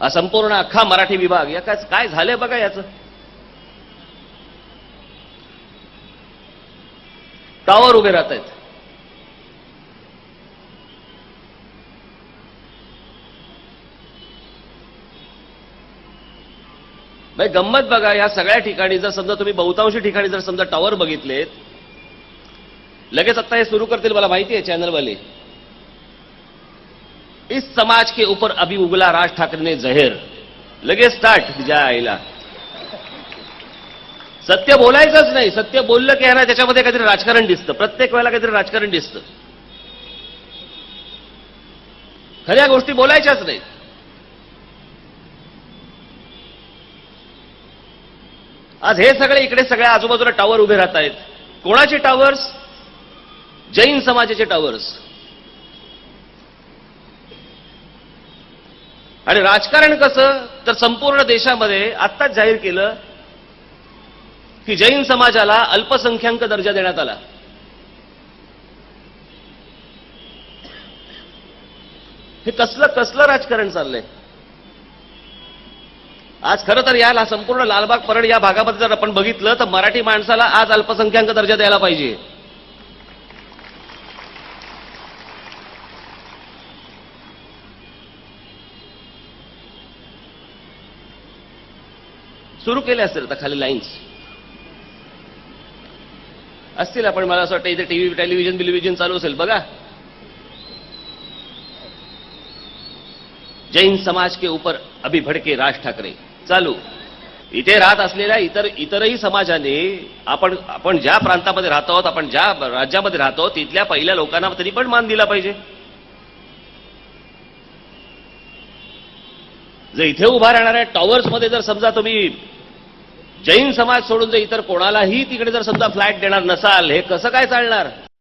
हा संपूर्ण अख्खा मराठी विभाग. या काय काय झालंय बघा याचं? टावर उभे राहत आहेत. म्हणजे गंमत बघा या सगळ्या ठिकाणी जर समजा तुम्ही बहुतांशी ठिकाणी जर समजा टॉवर बघितलेत लगेच आता हे सुरू करतील मला माहिती आहे चॅनलवाले इस समाज के ऊपर अभी उगला राज ठाकरे ने जहेर। लगेच स्टार्ट ज्या आईला। सत्य बोलायचंच नाही. सत्य बोललं की ना त्याच्यामध्ये काहीतरी राजकारण दिसतं. प्रत्येक वेळेला काहीतरी राजकारण दिसतं. खऱ्या गोष्टी बोलायच्याच नाहीत. आज हे सगळे इकडे सगळ्या आजूबाजूला टावर उभे राहत आहेत कोणाचे टावर्स जैन समाजाचे टावर्स आणि राजकारण कसं? तर संपूर्ण देशामध्ये आत्ताच जाहीर केलं की जैन समाजाला अल्पसंख्याक दर्जा देण्यात आला. हे कसलं कसलं राजकारण चाललंय? आज खरं तर याला संपूर्ण लालबाग परळ या भागामध्ये जर आपण बघितलं तर मराठी माणसाला आज अल्पसंख्याक दर्जा द्यायला पाहिजे. सुरू केले असतील आता खाली लाईन्स असतील आपण मला असं वाटतं इथे टीव्ही टेलिव्हिजन बिलिव्हिजन चालू असेल. बघा. जैन समाज के ऊपर अभी भडके राज ठाकरे. चालू. इथे राहत असलेल्या इतर इतरही समाजाने आपण आपण ज्या प्रांतामध्ये राहतो आहोत आपण ज्या राज्यामध्ये राहतो तिथल्या पहिल्या लोकांना तरी पण मान दिला पाहिजे. जर इथे उभा राहणाऱ्या टॉवर्समध्ये जर समजा तुम्ही जैन समाज सोडून जर इतर कोणालाही तिकडे जर समजा फ्लॅट देणार नसाल हे कसं काय चालणार?